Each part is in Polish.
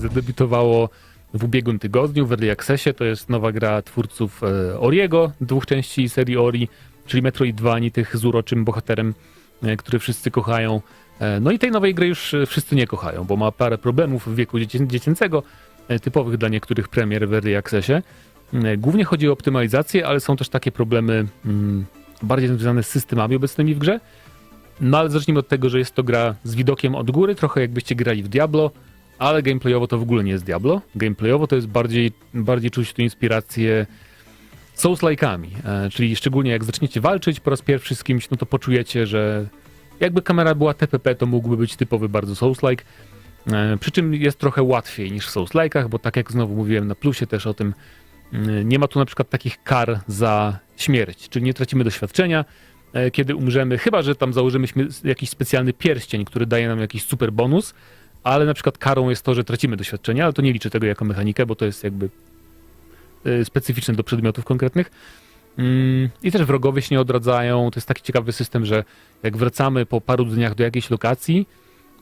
zadebiutowało w ubiegłym tygodniu w Early Accessie. To jest nowa gra twórców e, Oriego, dwóch części serii Ori, czyli Metroid 2, ani tych z uroczym bohaterem, e, który wszyscy kochają. E, No i tej nowej gry już wszyscy nie kochają, bo ma parę problemów w wieku dziecię- dziecięcego, typowych dla niektórych premier w Early Accessie. Głównie chodzi o optymalizację, ale są też takie problemy mm, bardziej związane z systemami obecnymi w grze. No ale zacznijmy od tego, że jest to gra z widokiem od góry, trochę jakbyście grali w Diablo, ale gameplayowo to w ogóle nie jest Diablo. Gameplayowo to jest bardziej, bardziej czuć tu inspirację Souls-like'ami, e, czyli szczególnie jak zaczniecie walczyć po raz pierwszy z kimś, no to poczujecie, że jakby kamera była TPP, to mógłby być typowy bardzo Souls-like. E, Przy czym jest trochę łatwiej niż w Souls-like'ach, bo tak jak znowu mówiłem na plusie też o tym, nie ma tu na przykład takich kar za śmierć, czyli nie tracimy doświadczenia, e, kiedy umrzemy, chyba że tam założymy jakiś specjalny pierścień, który daje nam jakiś super bonus, ale na przykład karą jest to, że tracimy doświadczenia, ale to nie liczę tego jako mechanikę, bo to jest jakby e, specyficzne do przedmiotów konkretnych. Mm, I też wrogowie się nie odradzają. To jest taki ciekawy system, że jak wracamy po paru dniach do jakiejś lokacji,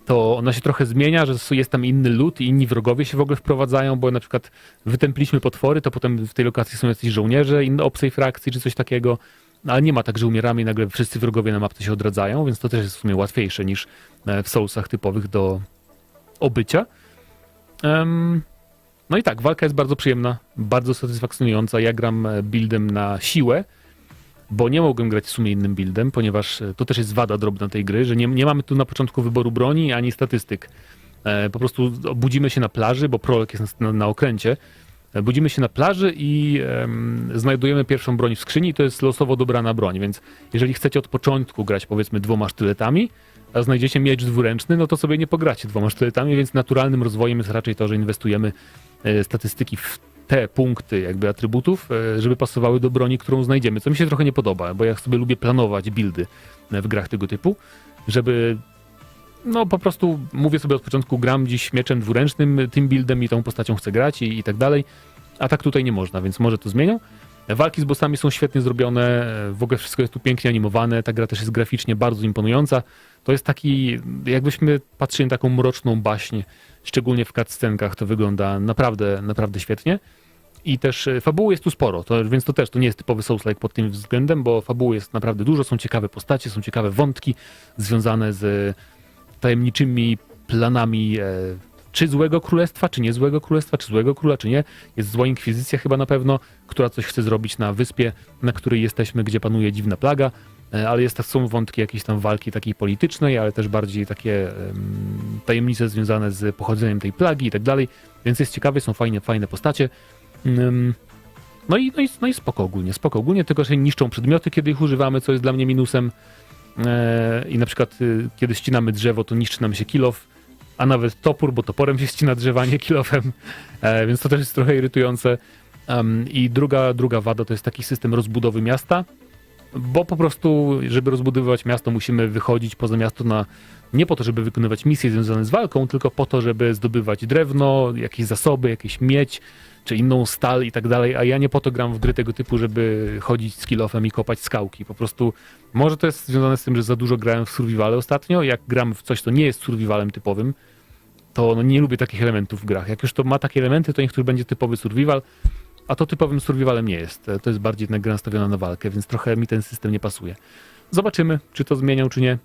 to ona się trochę zmienia, że jest tam inny lud i inni wrogowie się w ogóle wprowadzają, bo na przykład wytępiliśmy potwory, to potem w tej lokacji są jacyś żołnierze inne obcej frakcji czy coś takiego. No, ale nie ma tak, że umieramy i nagle wszyscy wrogowie na mapce się odradzają, więc to też jest w sumie łatwiejsze niż e, w Soulsach typowych do obycia. Em, no i tak, walka jest bardzo przyjemna, bardzo satysfakcjonująca. Ja gram e, buildem na siłę, bo nie mogłem grać w sumie innym buildem, ponieważ e, to też jest wada drobna tej gry, że nie, nie mamy tu na początku wyboru broni ani statystyk. E, po prostu budzimy się na plaży, bo prolog jest na, na okręcie. E, Budzimy się na plaży i em, znajdujemy pierwszą broń w skrzyni, to jest losowo dobrana broń, więc jeżeli chcecie od początku grać powiedzmy dwoma sztyletami, a znajdziecie miecz dwuręczny, no to sobie nie pogracie dwoma sztyletami, więc naturalnym rozwojem jest raczej to, że inwestujemy e, statystyki w te punkty jakby atrybutów, e, żeby pasowały do broni, którą znajdziemy, co mi się trochę nie podoba, bo ja sobie lubię planować buildy e, w grach tego typu, żeby no po prostu mówię sobie od początku, gram dziś mieczem dwuręcznym, tym buildem i tą postacią chcę grać i, i tak dalej, a tak tutaj nie można, więc może to zmienią. Walki z bossami są świetnie zrobione, w ogóle wszystko jest tu pięknie animowane, ta gra też jest graficznie bardzo imponująca. To jest taki, jakbyśmy patrzyli na taką mroczną baśń, szczególnie w cutscenkach to wygląda naprawdę, naprawdę świetnie. I też e, fabuły jest tu sporo, to, więc to też to nie jest typowy Souls-like pod tym względem, bo fabuły jest naprawdę dużo, są ciekawe postacie, są ciekawe wątki związane z tajemniczymi planami e, czy złego królestwa, czy nie złego królestwa, czy złego króla, czy nie. Jest zła inkwizycja chyba na pewno, która coś chce zrobić na wyspie, na której jesteśmy, gdzie panuje dziwna plaga, e, ale jest, są wątki jakiejś tam walki takiej politycznej, ale też bardziej takie em, tajemnice związane z pochodzeniem tej plagi i tak dalej, więc jest ciekawie, są fajne, fajne postacie. Ym, No i, no, i, no i spoko ogólnie, spoko ogólnie, tylko że niszczą przedmioty, kiedy ich używamy, co jest dla mnie minusem. E, I na przykład y, kiedy ścinamy drzewo, to niszczy nam się kilof, a nawet topór, bo toporem się ścina drzewa, nie kilofem, e, więc to też jest trochę irytujące. I druga, druga wada to jest taki system rozbudowy miasta, bo po prostu, żeby rozbudowywać miasto, musimy wychodzić poza miasto na nie po to, żeby wykonywać misje związane z walką, tylko po to, żeby zdobywać drewno, jakieś zasoby, jakieś miedź, czy inną stal i tak dalej, a ja nie po to gram w gry tego typu, żeby chodzić z kilofem i kopać skałki. Po prostu może to jest związane z tym, że za dużo grałem w survivale ostatnio. Jak gram w coś, co nie jest survivalem typowym, to no nie lubię takich elementów w grach. Jak już to ma takie elementy, to niech to będzie typowy survival, a to typowym survivalem nie jest. To jest bardziej jednak gra nastawiona na walkę, więc trochę mi ten system nie pasuje. Zobaczymy, czy to zmienią, czy nie.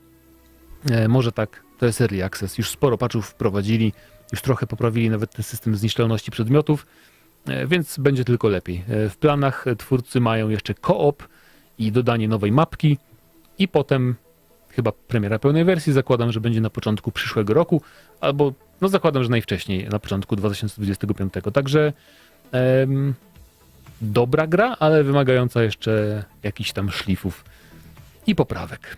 E, może tak, to jest early access. Już sporo patchów wprowadzili, już trochę poprawili nawet ten system zniszczalności przedmiotów, e, więc będzie tylko lepiej. E, W planach e, twórcy mają jeszcze koop i dodanie nowej mapki i potem chyba premiera pełnej wersji. Zakładam, że będzie na początku przyszłego roku, albo no zakładam, że najwcześniej na początku 2025. Także em, dobra gra, ale wymagająca jeszcze jakichś tam szlifów i poprawek.